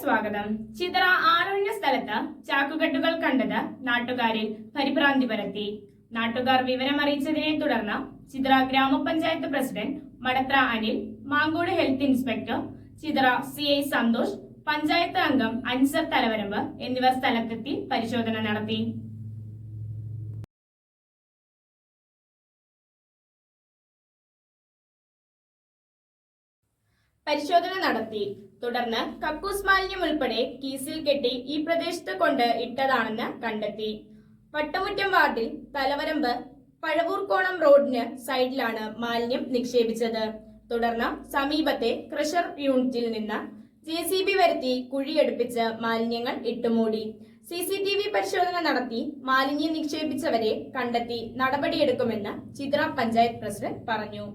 സ്വാഗതം. ചിത്ര ആരോഗ്യ സ്ഥലത്ത് ചാക്കുകെട്ടുകൾ കണ്ടത് നാട്ടുകാരിൽ പരിഭ്രാന്തി പരത്തി. നാട്ടുകാർ വിവരമറിയിച്ചതിനെ തുടർന്ന് Chithra grama panchayat president Madathara Anil Mancode health inspector Chithra C I Santhosh panchayat അംഗം അൻസർ തലവരമ്പ് എന്നിവർ സ്ഥലത്തെത്തി പരിശോധന നടത്തി. പരിശോധന നടത്തി. തുടർന്ന് കക്കൂസ് മാലിന്യം ഉൾപ്പെടെ കീസിൽ കെട്ടി ഈ പ്രദേശത്ത് കൊണ്ട് ഇട്ടതാണെന്ന് കണ്ടെത്തി. വട്ടമുറ്റം വാർഡിൽ തലവരമ്പ് പഴവൂർക്കോണം റോഡിന് സൈഡിലാണ് മാലിന്യം നിക്ഷേപിച്ചത്. തുടർന്ന് സമീപത്തെ ക്രഷർ യൂണിറ്റിൽ നിന്ന് ജെ സി ബി വരുത്തി കുഴിയെടുപ്പിച്ച് മാലിന്യങ്ങൾ ഇട്ടുമൂടി. സി സി ടി വി പരിശോധന നടത്തി മാലിന്യം നിക്ഷേപിച്ചവരെ കണ്ടെത്തി നടപടിയെടുക്കുമെന്ന് ചിത്ര പഞ്ചായത്ത് പ്രസിഡന്റ് പറഞ്ഞു.